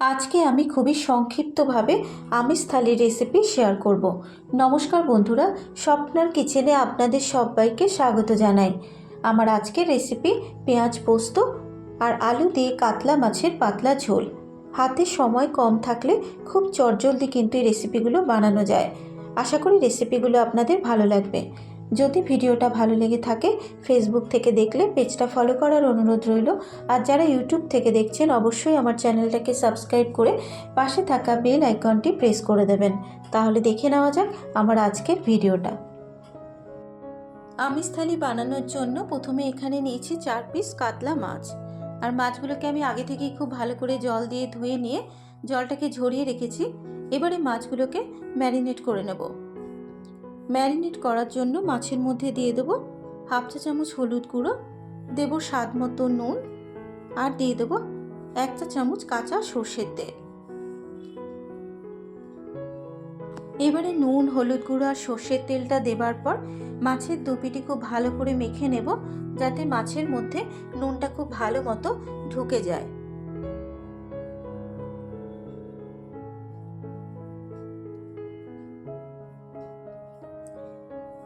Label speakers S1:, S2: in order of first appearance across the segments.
S1: আজকে আমি খুবই সংক্ষিপ্তভাবে আমিষ থালির রেসিপি শেয়ার করব। নমস্কার বন্ধুরা, স্বপ্নার কিচেনে আপনাদের সবাইকে স্বাগত জানাই। আমার আজকের রেসিপি পেঁয়াজ পোস্ত আর আলু দিয়ে কাতলা মাছের পাতলা ঝোল। হাতে সময় কম থাকলে খুব চটজলদি কিন্তু এই রেসিপিগুলো বানানো যায়। আশা করি রেসিপিগুলো আপনাদের ভালো লাগবে। যদি ভিডিওটা ভালো লেগে থাকে ফেসবুক থেকে দেখলে পেজটা ফলো করার অনুরোধ রইল। আর যারা ইউটিউব থেকে দেখছেন, অবশ্যই আমার চ্যানেলটাকে সাবস্ক্রাইব করে পাশে থাকা বেল আইকনটি প্রেস করে দেবেন। তাহলে দেখে নেওয়া যাক আমার আজকের ভিডিওটা। আমিষ থালি বানানোর জন্য প্রথমে এখানে নিয়েছি চার পিস কাতলা মাছ। আর মাছগুলোকে আমি আগে থেকেই খুব ভালো করে জল দিয়ে ধুয়ে নিয়ে জলটাকে ঝরিয়ে রেখেছি। এবারে মাছগুলোকে ম্যারিনেট করে নেব। ম্যারিনেট করার জন্য মাছের মধ্যে দিয়ে দেবো হাফ চা চামচ হলুদ গুঁড়ো, দেব স্বাদ মতো নুন আর দিয়ে দেবো এক চা চামচ কাঁচা সর্ষের তেল। এবারে নুন, হলুদ গুঁড়ো আর সর্ষের তেলটা দেবার পর মাছের দুপিটি খুব ভালো করে মেখে নেব যাতে মাছের মধ্যে নুনটা খুব ভালো মতো ঢুকে যায়।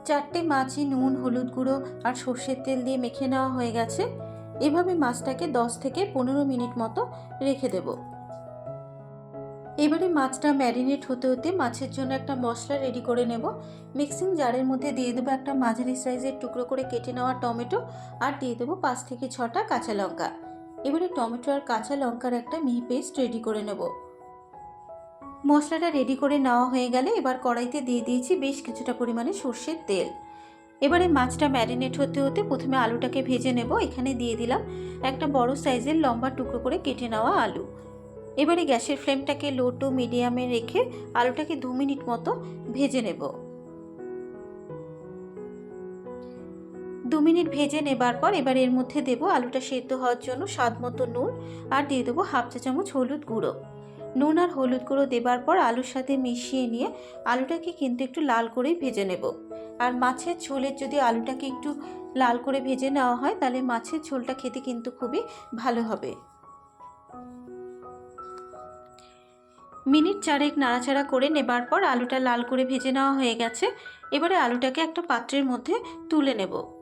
S1: চারটে মাছই নুন, হলুদ গুঁড়ো আর সর্ষের তেল দিয়ে মেখে নেওয়া হয়ে গেছে। এভাবে মাছটাকে দশ থেকে পনেরো মিনিট মতো রেখে দেব। এবারে মাছটা ম্যারিনেট হতে হতে মাছের জন্য একটা মশলা রেডি করে নেব। মিক্সিং জারের মধ্যে দিয়ে দেবো একটা মাঝারি সাইজের টুকরো করে কেটে নেওয়া টমেটো আর দিয়ে দেবো পাঁচ থেকে ছটা কাঁচা লঙ্কা। এবারে টমেটো আর কাঁচা লঙ্কার একটা মিহি পেস্ট রেডি করে নেব। মশলাটা রেডি করে নেওয়া হয়ে গেলে এবার কড়াইতে দিয়ে দিয়েছি বেশ কিছুটা পরিমাণে সর্ষের তেল। এবারে মাছটা ম্যারিনেট হতে হতে প্রথমে আলুটাকে ভেজে নেব। এখানে দিয়ে দিলাম একটা বড় সাইজের লম্বা টুকরো করে কেটে নেওয়া আলু। এবারে গ্যাসের ফ্লেমটাকে লো টু মিডিয়ামে রেখে আলুটাকে দু মিনিট মতো ভেজে নেব। দু মিনিট ভেজে নেবার পর এবার এর মধ্যে দেবো আলুটা সেদ্ধ হওয়ার জন্য স্বাদ মতো নুন আর দিয়ে দেবো হাফ চা চামচ হলুদ গুঁড়ো। নুন আর হলুদ গুঁড়ো দেবার পর আলুর সাথে মিশিয়ে নিয়ে আলুটাকে কিন্তু একটু লাল করেই ভেজে নেব। আর মাছের ঝোলের যদি আলুটাকে একটু লাল করে ভেজে নেওয়া হয়, তাহলে মাছের ঝোলটা খেতে কিন্তু খুবই ভালো হবে। মিনিট চারেক নাড়াচাড়া করে নেবার পর আলুটা লাল করে ভেজে নেওয়া হয়ে গেছে। এবারে আলুটাকে একটা পাত্রের মধ্যে তুলে নেব।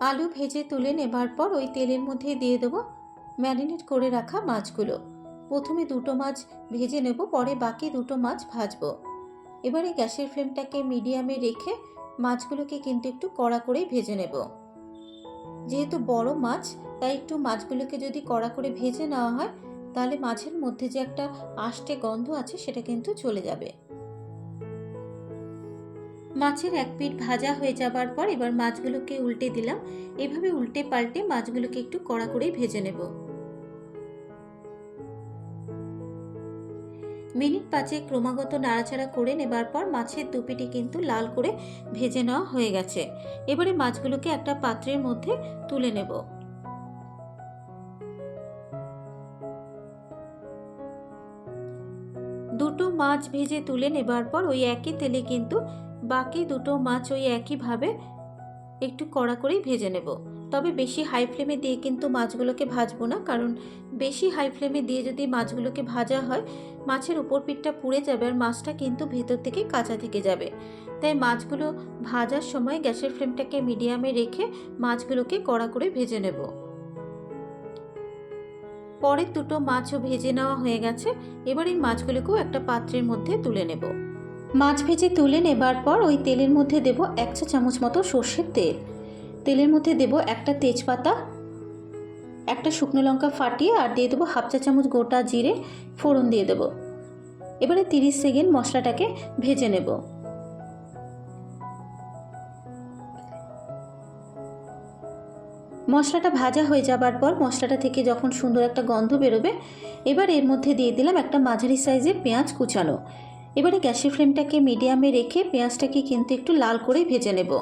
S1: আলু ভেজে তুলে নেবার পর ওই তেলের মধ্যে দিয়ে দেবো ম্যারিনেট করে রাখা মাছগুলো। প্রথমে দুটো মাছ ভেজে নেব, পরে বাকি দুটো মাছ ভাজবো। এবারে গ্যাসের ফ্লেমটাকে মিডিয়ামে রেখে মাছগুলোকে কিন্তু একটু কড়া করেই ভেজে নেব। যেহেতু বড় মাছ, তাই একটু মাছগুলোকে যদি কড়া করে ভেজে নেওয়া হয়, তাহলে মাছের মধ্যে যে একটা আষ্টে গন্ধ আছে, সেটা কিন্তু চলে যাবে। মাছের এক পিঠ ভাজা হয়ে যাবার পর এবার মাছগুলোকে উল্টে দিলাম। এভাবে উল্টে পাল্টে মাছগুলোকে একটু কড়া করেই ভেজে নেব। মিনিট পাঁচে ক্রমাগত নাড়াচাড়া করে নেবার পর মাছের দুপিটি কিন্তু লাল করে ভেজে নেওয়া হয়ে গেছে। এবারে মাছগুলোকে একটা পাত্রের মধ্যে তুলে নেব। দুটো মাছ ভেজে তুলে নেবার পর ওই একই তেলে কিন্তু বাকি দুটো মাছ ওই একইভাবে একটু কড়া করেই ভেজে নেব। তবে বেশি হাই ফ্লেমে দিয়ে কিন্তু মাছগুলোকে ভাজবো না, কারণ বেশি হাই ফ্লেমে দিয়ে যদি মাছগুলোকে ভাজা হয়, মাছের উপর পিঠটা পুড়ে যাবে আর মাছটা কিন্তু ভেতর থেকে কাঁচা থেকে যাবে। তাই মাছগুলো ভাজার সময় গ্যাসের ফ্লেমটাকে মিডিয়ামে রেখে মাছগুলোকে কড়া করে ভেজে নেব। পরের দুটো মাছও ভেজে নেওয়া হয়ে গেছে। এবার এই মাছগুলোকেও একটা পাত্রের মধ্যে তুলে নেব। মাছ ভেজে তুলে নেবার পর ওই তেলের মধ্যে দেব এক চা চামচ মতো সর্ষের তেল। তেলের মধ্যে দেব একটা তেজপাতা, একটা শুকনো লঙ্কা ফাটিয়ে আর দিয়ে দেবো হাফ চা চামচ গোটা জিরে ফোড়ন দিয়ে দেবো। এবারে তিরিশ সেকেন্ড মশলাটাকে ভেজে নেব। মশলাটা ভাজা হয়ে যাবার পর মশলাটা থেকে যখন সুন্দর একটা গন্ধ বেরোবে, এবার এর মধ্যে দিয়ে দিলাম একটা মাঝারি সাইজের পেঁয়াজ কুচানো। এবারে গ্যাসের ফ্লেমটাকে মিডিয়ামে রেখে পেঁয়াজটাকে কিন্তু একটু লাল করে ভেজে নেব।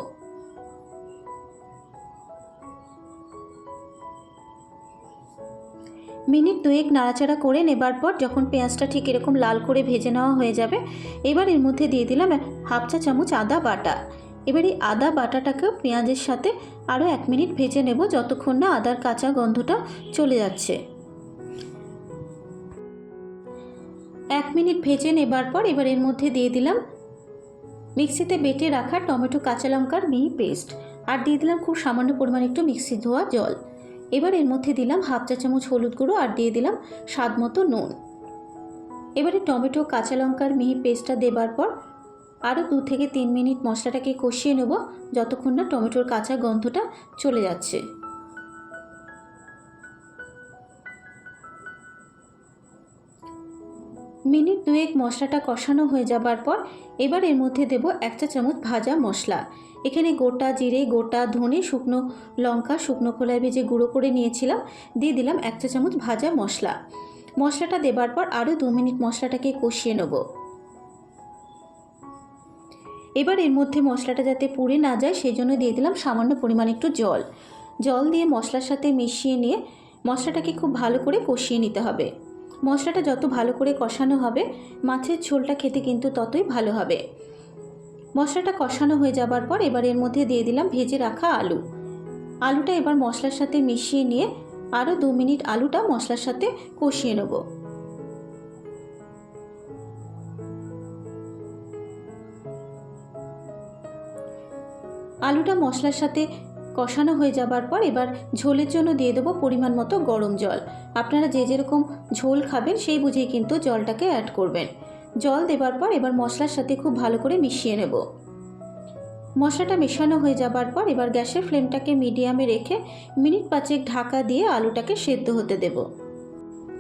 S1: মিনিট দুয়েক নাড়াচাড়া করে নেবার পর যখন পেঁয়াজটা ঠিক এরকম লাল করে ভেজে নেওয়া হয়ে যাবে, এবার এর মধ্যে দিয়ে দিলাম হাফ চা চামচ আদা বাটা। এবার এই আদা বাটাটাকেও পেঁয়াজের সাথে আরও এক মিনিট ভেজে নেব যতক্ষণ না আদার কাঁচা গন্ধটা চলে যাচ্ছে। এক মিনিট ভেজে নেবার পর এবার এর মধ্যে দিয়ে দিলাম মিক্সিতে বেটে রাখা টমেটো কাঁচা লঙ্কার মিহি পেস্ট। আর দিয়ে দিলাম খুব সামান্য পরিমাণে একটু মিক্সি ধোয়া জল। এবার এর মধ্যে দিলাম হাফ চা চামচ হলুদ গুঁড়ো আর দিয়ে দিলাম স্বাদ মতো নুন। এবারে টমেটো কাঁচা লঙ্কার মিহি পেস্টটা দেবার পর আরও দু থেকে তিন মিনিট মশলাটাকে কষিয়ে নেব, যতক্ষণ না টমেটোর কাঁচা গন্ধটা চলে যাচ্ছে। মিনিট দুয়েক মশলাটা কষানো হয়ে যাবার পর এবার এর মধ্যে দেব এক চা চামচ ভাজা মশলা। এখানে গোটা জিরে, গোটা ধনে, শুকনো লঙ্কা, শুকনো খোলায় ভেজে গুঁড়ো করে নিয়েছিলাম, দিয়ে দিলাম এক চা চামচ ভাজা মশলা। মশলাটা দেবার পর আরও দু মিনিট মশলাটাকে কষিয়ে নেব। এবার এর মধ্যে মশলাটা যাতে পুড়ে না যায়, সেই জন্য দিয়ে দিলাম সামান্য পরিমাণ একটু জল। জল দিয়ে মশলার সাথে মিশিয়ে নিয়ে মশলাটাকে খুব ভালো করে কষিয়ে নিতে হবে। মশলাটা যত ভালো করে কষানো হবে, মাছের ঝোলটা খেতে কিন্তু ততই ভালো হবে। মশলাটা কষানো হয়ে যাবার পর এবার এর মধ্যে দিয়ে দিলাম ভেজে রাখা আলু। আলুটা এবার মশলার সাথে মিশিয়ে নিয়ে আরও দু মিনিট আলুটা মশলার সাথে কষিয়ে নেব। আলুটা মশলার সাথে কষানো হয়ে যাবার পর এবার ঝোলের জন্য দিয়ে দেবো পরিমাণ মতো গরম জল। আপনারা যে যেরকম ঝোল খাবেন, সেই বুঝেই কিন্তু জলটাকে অ্যাড করবেন। জল দেবার পর এবার মশলার সাথে খুব ভালো করে মিশিয়ে নেব। মশলাটা মেশানো হয়ে যাবার পর এবার গ্যাসের ফ্লেমটাকে মিডিয়ামে রেখে মিনিট পাঁচেক ঢাকা দিয়ে আলুটাকে সেদ্ধ হতে দেব।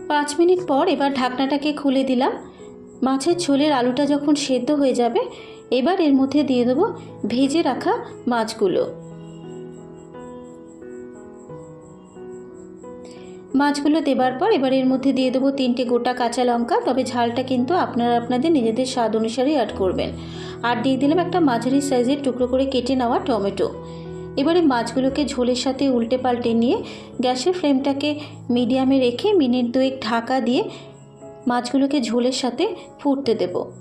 S1: পাঁচ মিনিট পর এবার ঢাকনাটাকে খুলে দিলাম। মাছের ঝোলের আলুটা যখন সেদ্ধ হয়ে যাবে, এবার এর মধ্যে দিয়ে দেবো ভেজে রাখা মাছগুলো। মাছগুলো দেবার পর এবার এর মধ্যে দিয়ে দেবো তিনটে গোটা কাঁচা লঙ্কা, তবে ঝালটা কিন্তু আপনারা আপনাদের নিজেদের স্বাদ অনুসারে অ্যাড করবেন। আর দিয়ে দিলাম একটা মাঝারি সাইজের টুকরো করে কেটে নেওয়া টমেটো। এবারে মাছগুলোকে ঝোলের সাথে উল্টে পাল্টে নিয়ে গ্যাসের ফ্লেমটাকে মিডিয়ামে রেখে মিনিট দুয়েক ঢাকা দিয়ে মাছগুলোকে ঝোলের সাথে ফুটতে দেবো।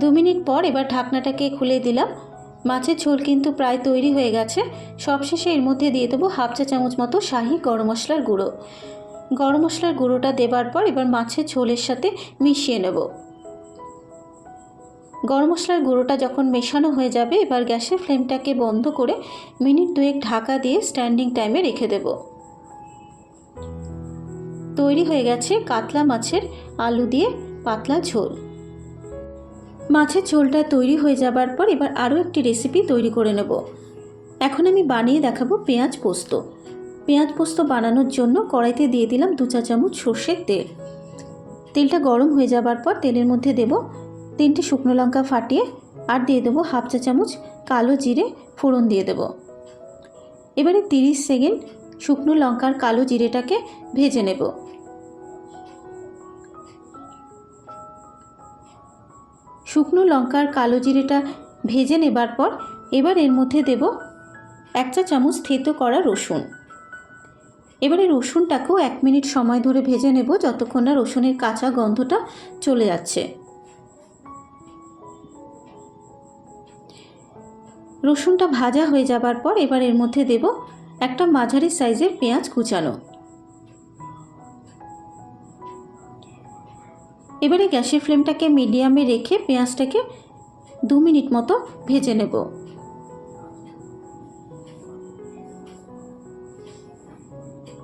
S1: দু মিনিট পর এবার ঢাকনাটাকে খুলে দিলাম। মাছের ঝোল কিন্তু প্রায় তৈরি হয়ে গেছে। সবশেষে এর মধ্যে দিয়ে দেবো হাফ চা চামচ মতো শাহি গরম মশলার গুঁড়ো। গরম মশলার গুঁড়োটা দেবার পর এবার মাছের ঝোলের সাথে মিশিয়ে নেব। গরম মশলার গুঁড়োটা যখন মেশানো হয়ে যাবে, এবার গ্যাসের ফ্লেমটাকে বন্ধ করে মিনিট দুয়েক ঢাকা দিয়ে স্ট্যান্ডিং টাইমে রেখে দেব। তৈরি হয়ে গেছে কাতলা মাছের আলু দিয়ে পাতলা ঝোল। মাছের ঝোলটা তৈরি হয়ে যাবার পর এবার আরও একটি রেসিপি তৈরি করে নেব। এখন আমি বানিয়ে দেখাবো পেঁয়াজ পোস্ত। পেঁয়াজ পোস্ত বানানোর জন্য কড়াইতে দিয়ে দিলাম দু চা চামচ সর্ষের তেল। তেলটা গরম হয়ে যাবার পর তেলের মধ্যে দেব তিনটে শুকনো লঙ্কা ফাটিয়ে আর দিয়ে দেবো হাফ চা চামচ কালো জিরে ফোড়ন দিয়ে দেব। এবারে তিরিশ সেকেন্ড শুকনো লঙ্কার কালো জিরেটাকে ভেজে নেব। শুকনো লঙ্কার কালো জিরেটা ভেজে নেবার পর এবার এর মধ্যে দেব এক চা চামচ থেতো করা রসুন। এবারে রসুনটাকেও এক মিনিট সময় ধরে ভেজে নেব যতক্ষণ না রসুনের কাঁচা গন্ধটা চলে যাচ্ছে। রসুনটা ভাজা হয়ে যাবার পর এবার এর মধ্যে দেব একটা মাঝারি সাইজের পেঁয়াজ কুচানো। এবারে গ্যাসের ফ্লেমটাকে মিডিয়ামে রেখে পেঁয়াজটাকে দু মিনিট মতো ভেজে নেব।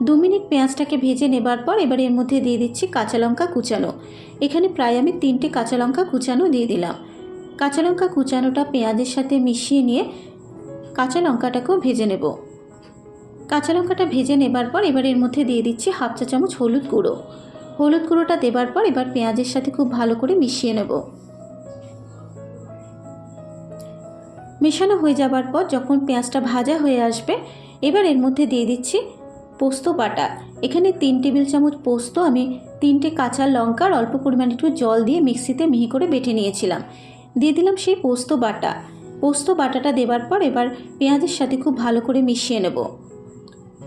S1: দু মিনিট পেঁয়াজটাকে ভেজে নেবার পর এবার এর মধ্যে দিয়ে দিচ্ছি কাঁচা লঙ্কা কুচানো। এখানে প্রায় আমি তিনটে কাঁচা লঙ্কা কুচানো দিয়ে দিলাম। কাঁচা লঙ্কা কুচানোটা পেঁয়াজের সাথে মিশিয়ে নিয়ে কাঁচা লঙ্কাটাকেও ভেজে নেব। কাঁচা লঙ্কাটা ভেজে নেবার পর এবার এর মধ্যে দিয়ে দিচ্ছি হাফ চা চামচ হলুদ গুঁড়ো। হলুদ গুঁড়োটা দেবার পর এবার পেঁয়াজের সাথে খুব ভালো করে মিশিয়ে নেব। মেশানো হয়ে যাবার পর যখন পেঁয়াজটা ভাজা হয়ে আসবে, এবার এর মধ্যে দিয়ে দিচ্ছি পোস্ত বাটা। এখানে তিন টেবিল চামচ পোস্ত আমি তিনটে কাঁচা লঙ্কার অল্প পরিমাণ একটু জল দিয়ে মিক্সিতে মিহি করে বেটে নিয়েছিলাম। দিয়ে দিলাম সেই পোস্ত বাটা। পোস্ত বাটাটা দেবার পর এবার পেঁয়াজের সাথে খুব ভালো করে মিশিয়ে নেব।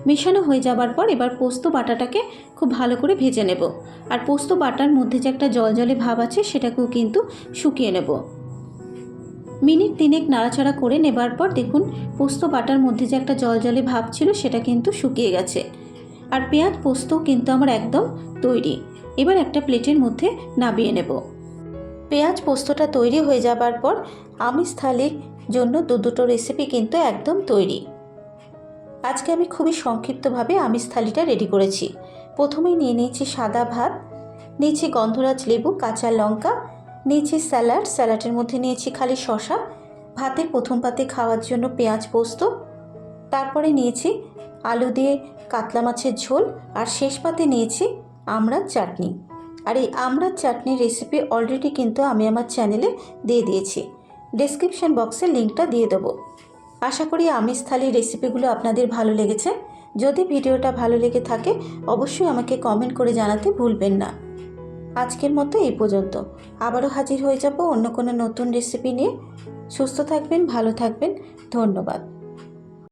S1: মেশানো হয়ে যাবার পর এবার পোস্ত বাটাটাকে খুব ভালো করে ভেজে নেব। আর পোস্ত বাটার মধ্যে যে একটা জল জলে ভাব আছে সেটাকেও কিন্তু শুকিয়ে নেব। মিনিট তিনেক নাড়াচাড়া করে নেবার পর দেখুন পোস্ত বাটার মধ্যে যে একটা জল জলে ভাব ছিল সেটা কিন্তু শুকিয়ে গেছে। আর পেঁয়াজ পোস্ত কিন্তু আমার একদম তৈরি। এবার একটা প্লেটের মধ্যে নামিয়ে নেব। পেঁয়াজ পোস্তটা তৈরি হয়ে যাবার পর আমিষ থালির জন্য দু দুটো রেসিপি কিন্তু একদম তৈরি। আজকে আমি খুবই সংক্ষিপ্তভাবে আমিষ থালিটা রেডি করেছি। প্রথমেই নিয়ে নিয়েছি সাদা ভাত, নিয়েছি গন্ধরাজ লেবু, কাঁচা লঙ্কা, নিয়েছি স্যালাড, স্যালাডের মধ্যে নিয়েছি খালি শশা ভাতের প্রথম পাতে খাওয়ার জন্য পেঁয়াজ পোস্ত, তারপরে নিয়েছি আলু দিয়ে কাতলা মাছের ঝোল, আর শেষ পাতে নিয়েছি আমড়ার চাটনি। আর এই আমড়ার চাটনির রেসিপি অলরেডি কিন্তু আমি আমার চ্যানেলে দিয়ে দিয়েছি। ডেসক্রিপশন বক্সে লিঙ্কটা দিয়ে দেবো। আশা করি আমিষ থালির রেসিপিগুলো আপনাদের ভালো লেগেছে। যদি ভিডিওটা ভালো লেগে থাকে, অবশ্যই আমাকে কমেন্ট করে জানাতে ভুলবেন না। আজকের মতো এই পর্যন্ত। আবারও হাজির হয়ে যাব অন্য কোনো নতুন রেসিপি নিয়ে। সুস্থ থাকবেন, ভালো থাকবেন। ধন্যবাদ।